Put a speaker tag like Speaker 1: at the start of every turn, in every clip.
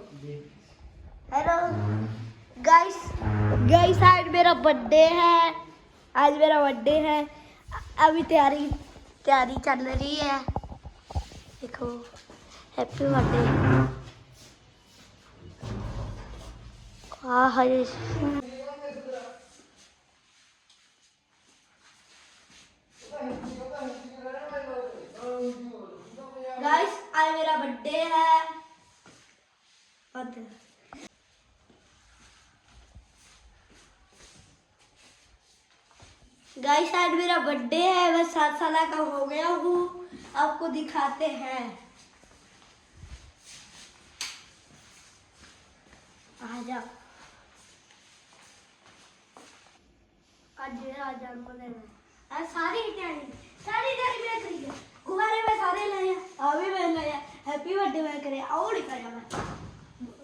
Speaker 1: Hello guys guys आज मेरा birthday है. आज मेरा बर्थडे है. अभी तैयारी तैयारी चल रही है. देखो हैप्पी बर्थडे गाइस आज मेरा बर्थडे है. और- गाइस आज मेरा बर्थडे है, मैं सात साल का हो गया हूँ। आपको दिखाते हैं। आज। है। आज सारी तैयारी सारी तैयारी मैं करी गुब्बारे मैं सारे लाए अभी मैं लाया। हैप्पी बर्थडे मैं करे और नहीं मैं।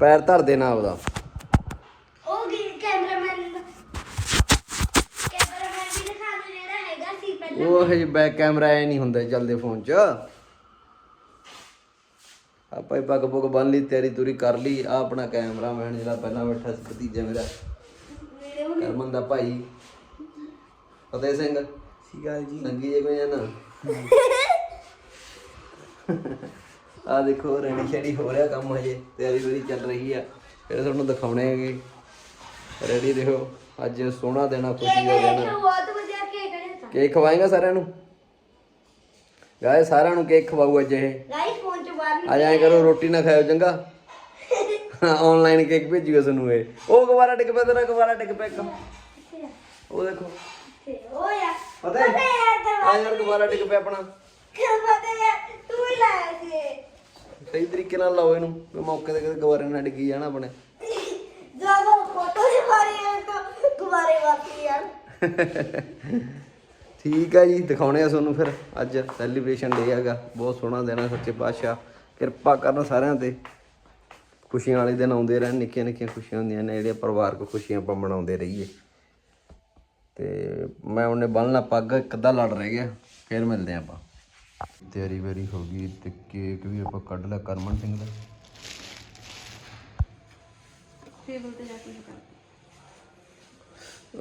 Speaker 2: ਪੈਰ ਧਰ ਦੇਣਾ ਆਪਦਾ।
Speaker 1: ਉਹ ਗਿਰ ਕੈਮਰਾਮੈਨ ਕੈਮਰਾਮੈਨ ਵੀ ਦਿਖਾ ਦੇ ਜਿਹੜਾ ਸੀ
Speaker 2: ਉਹ ਹਜੇ ਨਹੀਂ ਹੁੰਦਾ ਚੱਲਦੇ ਫੋਨ 'ਚ। ਆਪਾਂ ਹੀ ਪੱਗ ਪੁੱਗ ਬੰਨ ਲਈ ਤਿਆਰੀ ਤੁਰੀ ਕਰ ਲਈ ਆ ਆਪਣਾ ਕੈਮਰਾਮੈਨ ਜਿਹੜਾ ਪਹਿਲਾਂ ਬੈਠਾ ਸੀ ਭਤੀਜਾ ਮੇਰਾ। ਕਰਮਨ ਦਾ ਭਾਈ। ਫਤਿਹ ਸਿੰਘ।
Speaker 3: ਸੀਗਾ ਜੀ।
Speaker 2: ਸੰਗੀ ਜੇ ਕੋਈ ਨਾ। ਆ ਦੇਖੋ ਰਣੀ ਛੜੀ ਹੋ ਰਿਹਾ ਕੰਮ ਹਜੇ ਤਿਆਰੀ ਪੂਰੀ ਚੱਲ ਰਹੀ ਆ। ਫਿਰ ਤੁਹਾਨੂੰ ਦਿਖਾਉਣੇ ਹੈਗੇ। ਰੈਡੀ ਦੇਖੋ ਅੱਜ ਸੋਹਣਾ ਦੇਣਾ ਖੁਸ਼ੀ ਦਾ
Speaker 1: ਦੇਣਾ
Speaker 2: ਕੇਕ ਖਵਾਏਗਾ ਸਾਰਿਆਂ ਨੂੰ? ਗਾਇ ਸਾਰਿਆਂ ਨੂੰ ਕੇਕ ਖਵਾਊ ਅੱਜ ਇਹ।
Speaker 1: ਗਾਇਸ ਫੋਨ ਚ ਬਾਹਰ
Speaker 2: ਨਹੀਂ ਆ ਜਾਏ ਕਰੋ ਰੋਟੀ ਨਾ ਖਾਇਓ ਚੰਗਾ? ਆਨਲਾਈਨ ਕੇਕ ਭੇਜੀਓ ਸਾਨੂੰ ਇਹ। ਉਹ ਕਵਾਰਾ ਟਿਕ ਪਿਆ ਤੇਰਾ ਕਵਾਰਾ ਟਿਕ ਪਿਆ ਉਹ ਦੇਖੋ।
Speaker 1: ਉਹ ਯਾਰ
Speaker 2: ਪਤਾ ਹੈ? ਆ ਯਾਰ ਕਵਾਰਾ ਟਿਕ ਪਿਆ ਆਪਣਾ।
Speaker 1: ਪਤਾ ਹੈ ਤੂੰ ਹੀ ਲਾਇਆ ਸੀ
Speaker 2: ਸਹੀ ਤਰੀਕੇ ਨਾਲ ਲਾਓ ਇਹਨੂੰ ਵੀ ਮੌਕੇ ਤੇ ਕਿਤੇ ਗਵਾਰੇ ਨਾ ਡਿੱਗੀ ਜਾਣਾ ਆਪਣੇ।
Speaker 1: ਜਦੋਂ ਫੋਟੋ ਦੇ ਬਾਰੇ ਆ ਤਾਂ ਗੁਬਾਰੇ ਵਾਪੀ ਯਾਰ
Speaker 2: ਠੀਕ ਆ ਜੀ ਦਿਖਾਉਣੇ ਆ ਤੁਹਾਨੂੰ ਫਿਰ ਅੱਜ ਸੈਲੀਬ੍ਰੇਸ਼ਨ ਡੇ ਹੈਗਾ। ਬਹੁਤ ਸੋਹਣਾ ਦਿਨ ਆ ਸੱਚੇ ਪਾਤਸ਼ਾਹ। ਕਿਰਪਾ ਕਰਨ ਸਾਰਿਆਂ ਤੇ। ਖੁਸ਼ੀਆਂ ਵਾਲੇ ਦਿਨ ਆਉਂਦੇ ਰਹਿਣ ਨਿੱਕੀਆਂ ਨਿੱਕੀਆਂ ਖੁਸ਼ੀਆਂ ਹੁੰਦੀਆਂ ਨੇ ਜਿਹੜੀਆਂ ਪਰਿਵਾਰਕ ਖੁਸ਼ੀਆਂ ਆਪਾਂ ਮਨਾਉਂਦੇ ਰਹੀਏ। ਤੇ ਮੈਂ ਉਹਨੇ ਬੰਨਣਾ ਪੱਗ ਇੱਕ ਅੱਧਾ ਲੜ ਰਹਿ ਗਿਆ ਫਿਰ ਮਿਲਦੇ ਆਪਾਂ। ਤਿਆਰੀ ਵੈਰੀ ਹੋ ਗਈ ਤੇ ਕੇਕ ਵੀ ਆਪਾਂ ਕੱਢ ਲਿਆ ਕਰਮਨ ਸਿੰਘ ਦਾ।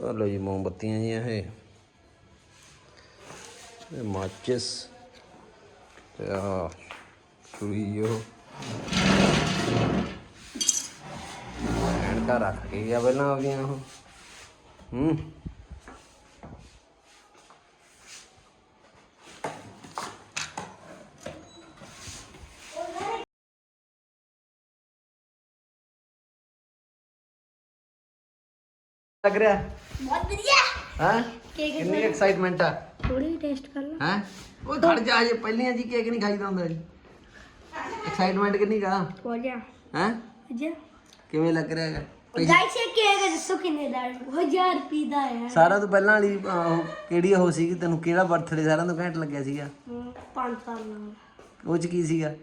Speaker 2: ਆ ਲੋ ਜੀ ਮੋਮਬੱਤੀਆਂ ਜੀਆਂ ਇਹ। ਇਹ ਮਾਚਿਸ ਤੇ ਆ ਸੂਈਓ ਐਨਕਾਂ ਰੱਖ ਕੇ ਗਿਆ ਪਹਿਲਾਂ ਆਪਦੀਆਂ ਉਹ। ਹੂੰ। ਲੱਗ ਰਿਹਾ?
Speaker 1: ਬਹੁਤ ਵਧੀਆ।
Speaker 2: ਹਾਂ?
Speaker 1: ਕੇਕ
Speaker 2: ਕਿੰਨੀ ਐਕਸਾਈਟਮੈਂਟ ਆ।
Speaker 1: ਥੋੜੀ ਟੈਸਟ ਕਰ ਲਾ
Speaker 2: ਹਾਂ? ਉਹ ਧੜ ਜਾ ਜੇ ਪਹਿਲੀਆਂ ਜੀ ਕੇਕ ਨਹੀਂ ਖਾਈਦਾ ਹੁੰਦਾ ਜੀ। ਐਕਸਾਈਟਮੈਂਟ ਕਿੰਨੀ ਕਾ
Speaker 1: ਹੋ ਗਿਆ
Speaker 2: ਹਾਂ?
Speaker 1: ਜੀ
Speaker 2: ਕਿਵੇਂ ਲੱਗ ਰਿਹਾ ਹੈਗਾ?
Speaker 1: ਗਾਇਸ ਇਹ ਕੇਕ ਦੱਸੋ ਕਿੰਨੇ ਦਾ 1000 ਰੁਪਏ ਦਾ ਹੈ।
Speaker 2: ਸਾਰਾ ਤੋਂ ਪਹਿਲਾਂ ਵਾਲੀ ਉਹ ਕਿਹੜੀ ਉਹ ਸੀਗੀ? ਤੈਨੂੰ ਕਿਹੜਾ ਬਰਥਡੇ ਸਾਰਿਆਂ ਤੋਂ ਘੈਂਟ ਲੱਗਿਆ ਸੀਗਾ?
Speaker 1: 5 ਸਾਲ ਨਾਲ
Speaker 2: ਉਹ ਚ ਕੀ ਸੀਗਾ?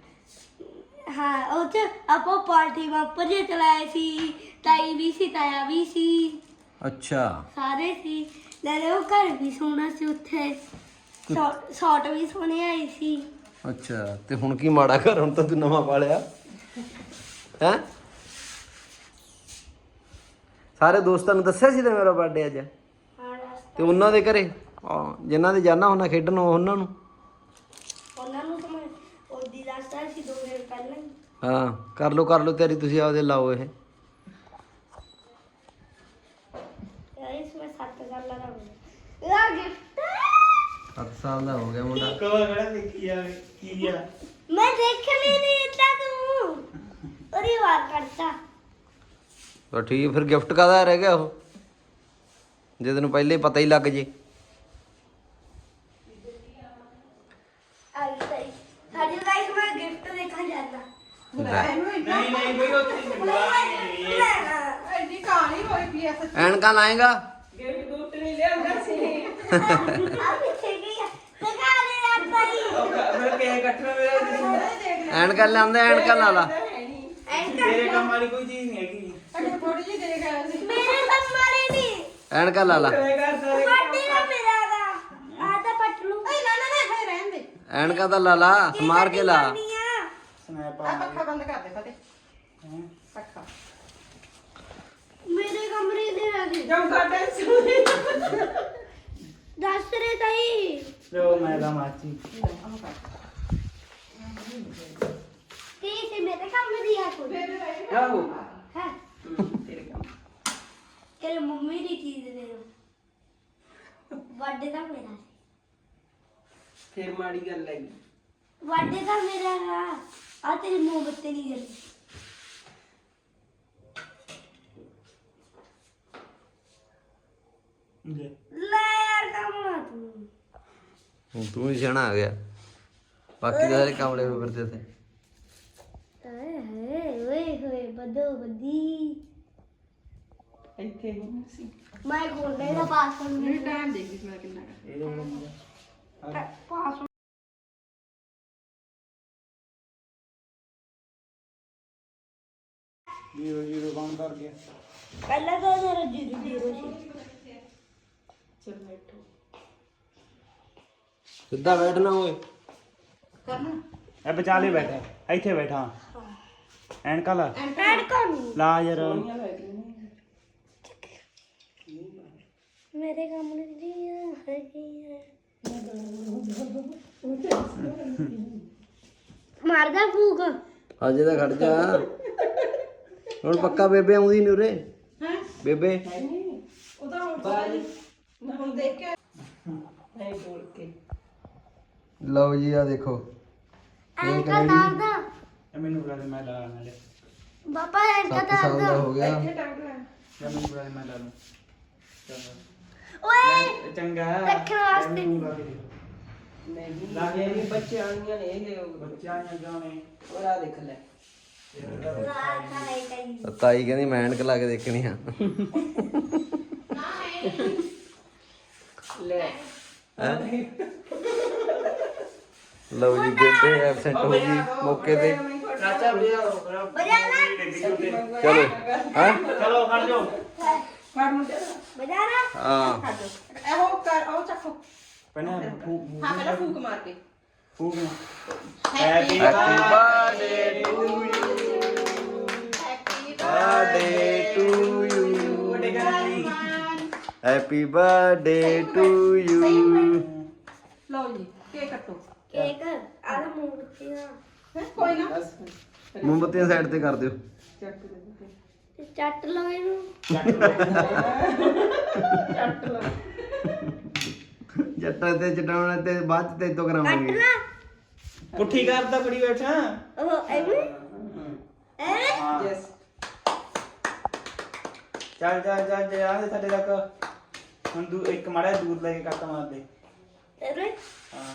Speaker 1: ਹਾਂ ਉਹ ਚ ਆਪਾਂ ਪਾਰਟੀ ਵਾਪਰ ਜੇ ਚਲਾਏ ਸੀ। ਤਾਈ ਵੀ ਸੀ ਤਾਇਆ ਵੀ ਸੀ।
Speaker 2: ਅੱਛਾ।
Speaker 1: ਸਾਰੇ ਸੀ। ਨਾਲੇ ਉਹ ਘਰ ਵੀ ਸੋਹਣਾ ਸੀ ਉੱਥੇ। ਸ਼ਾਟ ਵੀ ਸੋਹਣੇ ਆਏ ਸੀ।
Speaker 2: ਅੱਛਾ ਤੇ ਹੁਣ ਕੀ ਮਾੜਾ ਘਰ ਹੁਣ ਤਾਂ ਤੂੰ ਨਵਾਂ ਪਾ ਲਿਆ ਹੈ? ਸਾਰੇ ਦੋਸਤਾਂ ਨੂੰ ਦੱਸਿਆ ਸੀ ਤੇ ਮੇਰਾ ਬਰਥਡੇ ਅੱਜ? ਤੇ ਉਹਨਾਂ ਦੇ ਘਰੇ? ਆ, ਜਿਨ੍ਹਾਂ ਦੇ ਜਾਣਾ ਹੁੰਦਾ ਖੇਡਣ ਉਹ ਉਹਨਾਂ ਨੂੰ?
Speaker 1: ਉਹਨਾਂ ਨੂੰ ਤਾਂ ਮੈਂ ਉਹਦੀ ਦੱਸਦਾ ਸੀ ਦੋ ਦਿਨ ਪਹਿਲਾਂ ਹੀ।
Speaker 2: ਹਾਂ ਕਰ ਲਓ ਕਰ ਲਓ ਤਿਆਰੀ ਤੁਸੀਂ ਆਪਦੇ ਲਾਓ ਇਹ
Speaker 1: ਯਾਰ ਇਸ ਵਿੱਚ ਸੱਤ ਸਾਲ ਦਾ ਹੋ ਗਿਆ ਯਾਰ ਗਿਫਟ
Speaker 2: 7 ਸਾਲ ਦਾ ਹੋ ਗਿਆ ਮੁੰਡਾ
Speaker 3: ਕਵਾ ਖੜਾ ਦੇਖੀ ਜਾਵੇ ਕੀ ਆ
Speaker 1: ਮੈਂ ਦੇਖਣੀ ਨਹੀਂ ਦਿੱਤਾ ਤੂੰ ਉਹਦੀ ਵਾਰ ਕਰਤਾ
Speaker 2: ਤਾਂ ਠੀਕ ਫਿਰ ਗਿਫਟ ਕਾਦਾ ਰਹਿ ਗਿਆ ਉਹ ਜੇ ਤੈਨੂੰ ਪਹਿਲੇ ਹੀ ਪਤਾ ਹੀ ਲੱਗ ਜੇ
Speaker 1: ਆਈ ਸਹੀ ਸਾਡੀ ਗਾਇਸ ਮੈਂ ਗਿਫਟ ਦੇਖਣ
Speaker 2: ਲੈ
Speaker 3: ਨਹੀਂ ਨਹੀਂ ਬਈ ਉੱਥੇ ਨਹੀਂ ਮਿਲੂਗਾ
Speaker 2: ਐਨਕਾਂ ਲਾਏਗਾ
Speaker 4: ਗਿਫਟ ਗੁਫਟ ਨਹੀਂ ਲਿਆਉਂਦਾ
Speaker 1: ਆ ਗਈ ਆ ਦੇ
Speaker 3: ਫਿਰ ਕੇ ਕੱਟਣਾ ਮੇਰਾ
Speaker 2: ਐਨਕਾਂ ਲਿਆਂਦੇ ਐਨਕਾਂ ਲਾ ਲਾ
Speaker 3: ਤੇਰੇ ਕੰਮ ਵਾਲੀ ਕੋਈ ਚੀਜ਼ ਨਹੀਂ ਹੈਗੀ।
Speaker 4: ਥੋੜੀ ਜਿਹੀ ਦੇਖ ਆਇਆ ਸੀ।
Speaker 1: ਮੇਰੇ ਕੰਮ ਵਾਲੀ ਨਹੀਂ
Speaker 2: ਐਨਕਾਂ ਲਾ ਲਾ।
Speaker 1: ਮੇਰਾ ਦਾ। ਆ ਪੱਟ ਲੂ
Speaker 4: ਓਏ ਨਾ ਨਾ ਨਾ ਹੈ ਰਹਿਣ ਦੇ।
Speaker 2: ਐਨਕਾਂ ਤਾਂ ਲਾ ਲਾ ਸਮਾਰ ਕੇ ਲਾ।
Speaker 3: ਸਨੈਪ
Speaker 4: ਆ ਪੱਖਾ ਬੰਦ ਕਰ ਦੇ ਫਤੇ ਪੱਖਾ।
Speaker 1: ਮੇਰੇ ਕਮਰੇ ਦੇ ਰਾਜੀ
Speaker 4: ਜਮ ਗਾਰਡਨ ਸੁਣੀ
Speaker 1: ਦੱਸ ਰੇ ਤਾਈ।
Speaker 3: ਲੋ ਮੈਂ ਦਾ ਮਾਚੀ
Speaker 1: ਕੀ ਸੀ ਮੇਰੇ ਕੰਮ ਦੀ ਆ ਕੋਈ।
Speaker 3: ਆਹੋ।
Speaker 1: ਹੈ?
Speaker 3: ਤੇਰੇ ਕੰਮ
Speaker 1: ਤੇਰੇ ਮੰਮੀ ਦੀ ਚੀਜ਼ ਦੇ ਦੋ ਵੱਡੇ ਦਾ ਮੇਰਾ
Speaker 4: ਫਿਰ ਮਾੜੀ ਗੱਲ ਹੈ
Speaker 1: ਵੱਡੇ ਦਾ ਮੇਰਾ ਆ ਤੇਰੀ ਮੋਹਬਤ ਨਹੀਂ ਗਈ
Speaker 3: ਲੈ
Speaker 1: ਲੈ ਯਾਰ ਕੰਮ ਨਾ ਤੂੰ
Speaker 2: ਹੁਣ ਤੂੰ ਹੀ ਸਿਆਣਾ ਆ ਗਿਆ। ਬਾਕੀ ਤਾਂ ਸਾਰੇ ਕਾਮੜੇ ਹੋ ਫਿਰਦੇ ਤੇ
Speaker 1: ਆਏ ਹਾਏ ਓਏ ਹੋਏ ਬਦੋ ਬਦੀ।
Speaker 4: ਇੱਥੇ ਹੀ ਸੀ
Speaker 1: ਮੈਂ ਗੋਲਡੇ ਦਾ ਪਾਸਵਰਡ
Speaker 4: ਮੇਰੇ ਟਾਈਮ ਦੇਖ ਇਸ ਮੈਂ ਕਿੰਨਾ ਕਰ
Speaker 3: ਇਹ ਲੋਕ
Speaker 4: ਪਾਸ
Speaker 3: ਜੀਰੋ ਜੀਰੋ ਕੌਣ ਕਰ ਗਿਆ
Speaker 1: ਪਹਿਲਾਂ ਤਾਂ ਮੇਰਾ ਜੀਰੋ ਜੀਰੋ ਸੀ
Speaker 4: ਚਲ ਬੈਠੋ।
Speaker 2: ਸਿੱਧਾ ਬੈਠਣਾ ਓਏ।
Speaker 4: ਕਰਨਾ?
Speaker 3: ਇਹ ਵਿਚਾਲੇ ਬੈਠਾ। ਇੱਥੇ ਬੈਠਾ। ਐਨਕਾ ਲਾ।
Speaker 1: ਐਡ ਕਰ
Speaker 3: ਲਾ ਯਾਰ।
Speaker 1: ਮੇਰੇ ਕੰਮ ਦੀਆਂ ਹੈਗੀਆਂ ਮਾਰਦਾ ਫੂਕ।
Speaker 2: ਅਜੇ ਤਾਂ ਖੜ ਜਾ। ਹੁਣ ਪੱਕਾ ਬੇਬੇ ਆਉਂਦੀ ਨੀ ਉਰੇ।
Speaker 4: ਹੈ?
Speaker 2: ਬੇਬੇ।
Speaker 4: ਨਹੀਂ ਉਹਦਾ ਹੁਣ ਦੇਖ ਕੇ ਨਹੀਂ ਬੋਲ ਕੇ।
Speaker 2: ਲਓ ਜੀ ਆ ਦੇਖੋ।
Speaker 1: ਐਂਕਾ ਦਾਦਾ
Speaker 3: ਇਹ ਮੈਨੂੰ ਬੁਲਾ ਦੇ ਮੈਂ ਲਾ ਨਾਲੇ।
Speaker 1: ਬਾਬਾ ਐਂਕਾ
Speaker 2: 7 ਸਾਲ ਦਾ ਹੋ ਗਿਆ।
Speaker 4: ਇੱਥੇ ਟੰਗ ਲੈ।
Speaker 3: ਜਾਂ ਮੈਨੂੰ ਬੁਲਾ ਦੇ ਮੈਂ ਲਾ ਲੂੰ। ਚੰਗਾ
Speaker 1: ਓਏ!
Speaker 3: ਇਹ ਚੰਗਾ।
Speaker 1: ਰੱਖਣ ਵਾਸਤੇ।
Speaker 3: ਇਹਨੂੰ ਲਾ ਕੇ ਦੇ।
Speaker 4: ਨਹੀਂ।
Speaker 3: ਲਾ ਕੇ
Speaker 4: ਇਹ ਬੱਚੇ ਆਣੀਆਂ ਨੇ ਇਹ
Speaker 3: ਬੱਚਿਆਂ ਨੇ? ਗਾਣੇ
Speaker 4: ਹੋਰ ਆ ਦੇਖ ਲੈ।
Speaker 2: ਤਾਈ ਕਹਿੰਦੀ ਮੈਂ ਐਨਕ ਲਾ ਕੇ ਦੇਖਣੀ ਆ।
Speaker 4: ਲੈ।
Speaker 2: ਹੈਂ? ਲਓ ਜੀ ਬੇਬੇ ਐਬਸੈਂਟ ਹੋ ਗਈ ਮੌਕੇ ਤੇ।
Speaker 3: ਚਾਚਾ ਬੁਲਾ
Speaker 1: ਬਜਾਨਾ
Speaker 2: ਚਲੋ ਹਾਂ?
Speaker 3: ਚਲੋ ਖੜ ਜਾਓ।
Speaker 4: ਫੜ ਮੁੰਡੇ
Speaker 1: ਬਜਾਨਾ
Speaker 2: ਹਾਂ
Speaker 4: ਇਹੋ ਕਰ ਉਹ ਚੱਕੋ।
Speaker 3: ਪਹਿਲਾਂ ਫੂਕ
Speaker 4: ਹਾਂ ਪਹਿਲਾਂ ਫੂਕ ਮਾਰ ਕੇ।
Speaker 3: ਫੂਕ ਨਾ
Speaker 4: happy
Speaker 2: happy birthday to you
Speaker 4: happy
Speaker 2: birthday to you
Speaker 3: ਵੱਡੇ ਗਾਣੇ
Speaker 2: ਹੈਪੀ ਬਰਥਡੇ ਟੂ ਯੂ
Speaker 4: ਲਓ ਜੀ ਕੇਕ ਕੱਟੋ
Speaker 1: ਕੇਕ ਆਹ ਮੂਰਤੀਆਂ
Speaker 4: ਹੈਂ, ਕੋਈ ਨਾ।
Speaker 2: ਮੋਮਬੱਤੀਆਂ ਸਾਈਡ ਤੇ ਕਰ ਦਿਓ।
Speaker 4: ਚੱਕ ਦੇ ਦੇ।
Speaker 1: ਤੇ ਚੱਟ ਲਓ ਇਹਨੂੰ।
Speaker 4: ਚੱਟ ਲਾ
Speaker 2: ਜੱਟਾਂ ਤੇ ਚਟਾਉਣਾ ਤੇ ਬਾਅਦ ਚ ਤੇ ਤੋਂ ਕਰਾਵਾਂਗੇ।
Speaker 1: ਕੱਟਣਾ
Speaker 3: ਪੁੱਠੀ ਕਰਦਾ ਕੁੜੀ ਬੈਠਾ।
Speaker 1: ਉਹ ਐਵੇਂ? ਐ
Speaker 4: ਯੈਸ
Speaker 3: ਚੱਲ ਚੱਲ ਚੱਲ ਜਾ ਦੇ ਸਾਡੇ ਤੱਕ। ਹੁਣ ਦੂ ਇੱਕ ਮਾੜਾ ਜਿਹਾ ਦੂਰ ਲੈ ਕੇ ਕੱਟ ਮਾਰ ਦੇ
Speaker 1: ਐਵੇਂ?
Speaker 3: ਹਾਂ।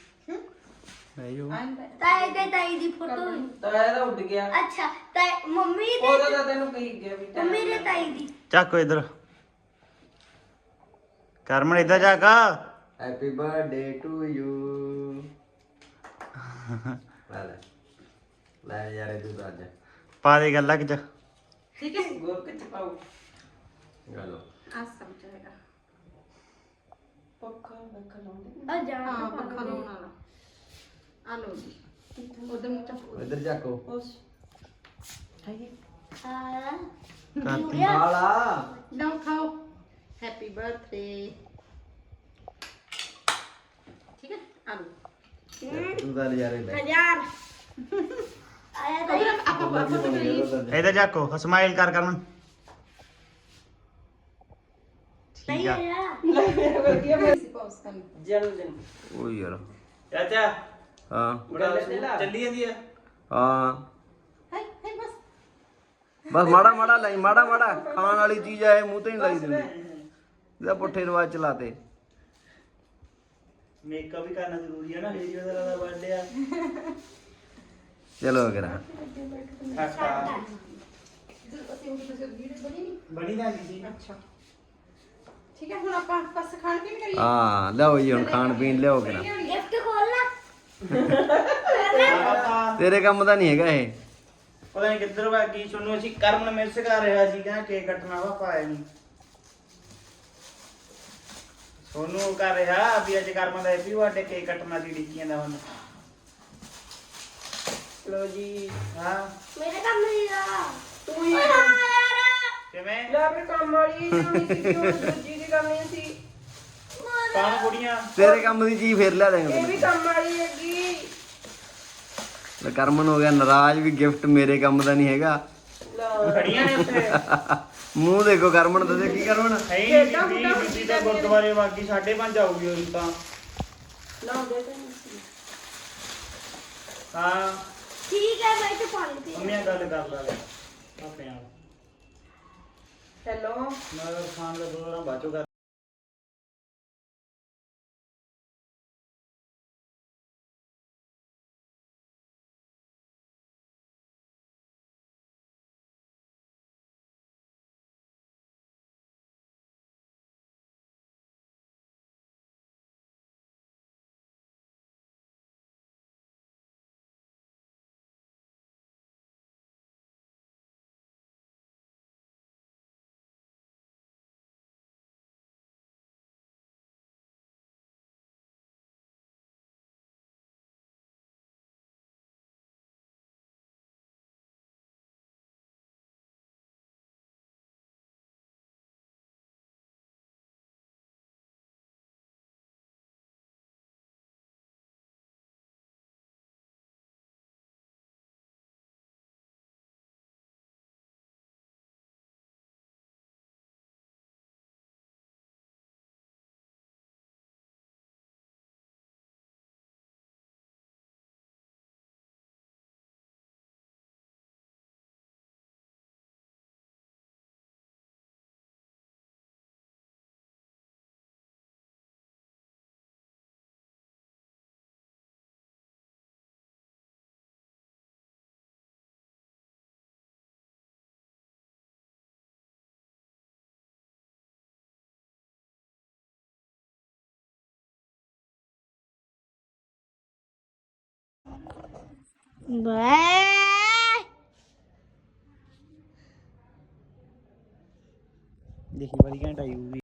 Speaker 3: ਬਹਿ ਜਾਓ।
Speaker 1: ਤਾਈ ਤੇ ਤਾਈ ਦੀ ਫੋਟੋ
Speaker 4: ਤਾਂ ਇਹਦਾ ਉੱਡ ਗਿਆ।
Speaker 1: ਅੱਛਾ ਤਾਈ ਮੰਮੀ
Speaker 4: ਉਹਦਾ
Speaker 1: ਦੇ
Speaker 4: ਤਾਂ ਤੈਨੂੰ ਕਹੀ ਗਿਆ ਵੀ time
Speaker 1: ਮੰਮੀ ਦੇ ਤਾਈ ਦੀ।
Speaker 3: ਚੱਕ ਇਧਰ। ਕਰਮਣ ਇਧਰ ਚੱਕ।
Speaker 2: ਹੈਪੀ ਬਰਥਡੇ ਟੂ ਯੂ ਲੈ ਲੈ। ਲੈ ਯਾਰ ਤੂੰ ਤਾਂ ਅੱਜ।
Speaker 3: ਪਾ ਦੇ ਗੱਲਾਂ ਕਿ ਚ
Speaker 4: ਠੀਕ ਹੈ ਗੋਲ ਕੇ ਪਾਓ।
Speaker 2: ਗਲੋ
Speaker 4: ਆ ਸਮਝਾਏਗਾ ਪੱਖਾ ਪੱਖਾ ਲਾਉਂਦੇ
Speaker 1: ਆ ਜਾ
Speaker 4: ਹਾਂ ਪੱਖਾ ਲਾਉਣ ਵਾਲਾ। ਆ ਲੋ ਜੀ। ਉਹਦੇ ਮੂੰਹ ਚ
Speaker 2: ਇੱਧਰ ਚੱਕੋ
Speaker 4: ਉਸ। ਖਾਈਏ?
Speaker 1: ਆ
Speaker 3: ਕਰਤੀ
Speaker 2: ਆਲਾ
Speaker 4: ਲਓ ਖਾਓ। ਹੈਪੀ ਬਰਥਡੇ ਠੀਕ ਹੈ? ਆ ਲੋ
Speaker 2: ਤੂੰ ਤਾਂ ਨਜ਼ਾਰੇ ਲੈ
Speaker 1: ਹਜ਼ਾਰ। ਆਇਆ ਤਾਈ
Speaker 4: ਆਪਾਂ ਬਾਪੂ ਤੇ ਕਰੀ
Speaker 3: ਇਹਦਾ ਜਾਕੋ ਸਮਾਈਲ ਕਰ ਕਰਨ। ਠੀਕ ਆ।
Speaker 4: ਲੈ ਮੇਰਾ ਵਧੀਆ। ਪਾਉਸ ਕਰ ਜਨਮ ਦਿਨ।
Speaker 2: ਉਹ ਯਾਰ।
Speaker 3: ਚਾਚਾ।
Speaker 2: ਹਾਂ।
Speaker 3: ਬੜਾ ਚੱਲੀ ਜਾਂਦੀ ਆ?
Speaker 2: ਹਾਂ।
Speaker 4: ਹਾਈ ਹਾਈ ਬਸ।
Speaker 2: ਬਸ ਮਾੜਾ ਮਾੜਾ ਲਈ ਮਾੜਾ ਮਾੜਾ। ਖਾਣ ਵਾਲੀ ਚੀਜ਼ ਆ ਇਹ ਮੂੰਹ ਤੇ ਨਹੀਂ ਲਾਈ ਦਿੰਦੀ। ਇਹਦਾ ਪੁੱਠੇ ਰਿਵਾਜ ਚਲਾਤੇ
Speaker 3: ਮੇਕਅਪ ਵੀ ਕਰਨਾ ਜ਼ਰੂਰੀ ਹੈ ਨਾ ਹੇਰੀ ਵਗੈਰਾ ਦਾ ਬਰਥਡੇ ਆ।
Speaker 2: ਚਲੋ
Speaker 4: ਬਣੀ
Speaker 3: ਨਾ
Speaker 4: ਅੱਛਾ। ਠੀਕ ਹੈ ਹੁਣ ਆਪਾਂ ਬਸ ਖਾਣ ਪੀਣ ਕਰੀਏ।
Speaker 2: ਹਾਂ ਲਿਆਓ ਜੀ ਹੁਣ ਖਾਣ ਪੀਣ ਲਿਆਓ ਕਰਾ
Speaker 1: ਗਿਫਟ ਖੋਲਣਾ
Speaker 3: ਪਾਪਾ
Speaker 2: ਤੇਰੇ ਕੰਮ ਦਾ ਨਹੀਂ ਹੈਗਾ ਇਹ।
Speaker 3: ਪਤਾ ਨਹੀਂ ਕਿੱਧਰ ਵਾ ਕੀ ਸੁਣੋ ਅਸੀਂ ਕਰਮਨ ਮਿਸ ਕਰ ਰਿਹਾ ਸੀ ਕਹਿੰਦਾ ਕੇਕ ਕੱਟਣਾ ਵਾ ਪਾਇਆ ਨਹੀਂ ਸੋਨੂੰ ਕਰ ਰਿਹਾ ਵੀ ਅੱਜ ਕਰਮਨ ਦਾ ਹੈਪੀ ਬਰਥਡੇ ਕੇਕ ਕੱਟਣਾ ਸੀ ਡਿੱਕੀਆਂ ਦਾ ਹੁਣ।
Speaker 4: ਲੋ ਜੀ
Speaker 3: ਹਾਂ।
Speaker 1: ਮੇਰੇ ਕੰਮ ਨਹੀਂ ਆ।
Speaker 4: ਤੂੰ ਹੀ
Speaker 1: ਯਾਰ।
Speaker 3: ਕਿਵੇਂ?
Speaker 4: ਲੈ ਆਪਣੇ ਕੰਮ ਵਾਲੀ ਨਹੀਂ ਸੀ ਕਿਉਂ ਦੂਜੀ ਦੀ ਕਰਨੀ ਸੀ?
Speaker 3: ਕੌਣ ਕੁੜੀਆਂ।
Speaker 2: ਤੇਰੇ ਕੰਮ ਦੀ ਚੀਜ਼ ਫੇਰ ਲਿਆ ਦੇਂਗੇ
Speaker 4: ਇਹ ਵੀ ਕੰਮ ਵਾਲੀ ਹੈਗੀ।
Speaker 2: ਲੈ ਕਰਮਨ ਹੋ ਗਿਆ ਨਾਰਾਜ਼ ਵੀ ਗਿਫਟ ਮੇਰੇ ਕੰਮ ਦਾ ਨਹੀਂ ਹੈਗਾ।
Speaker 4: ਲਓ
Speaker 3: ਖੜੀਆਂ ਨੇ ਉੱਥੇ।
Speaker 2: ਮੂੰਹ ਦੇਖੋ ਕਰਮਨ ਦਾ ਤੇ ਕੀ ਕਰਮਨ?
Speaker 3: ਹੈ ਹੀ ਨਹੀਂ ਬੀਬੀ ਤਾਂ ਗੁਰਦੁਆਰੇ ਵਾਗੀ 5:30 ਆਊਗੀ ਉਹ ਤਾਂ।
Speaker 4: ਲਾਉਂਦੇ ਤਾਂ ਨਹੀਂ ਸੀ।
Speaker 3: ਹਾਂ
Speaker 1: ਠੀਕ ਹੈ ਮੈਂ ਤੇ ਪਾਣੀ ਪੀ
Speaker 3: ਮੰਮੀਆਂ ਗੱਲ ਕਰ ਲਾ। ਲੈ ਆਪੇ ਨਾਲ
Speaker 4: ਹੈਲੋ।
Speaker 3: ਮੈਂ ਦਾ ਦੋ ਵਾਰਾਂ ਬਾਚੋ ਕਰ ਦੇਖੀ ਬੜੀ ਘੰਟਾ ਆਈ ਹੋਊਗੀ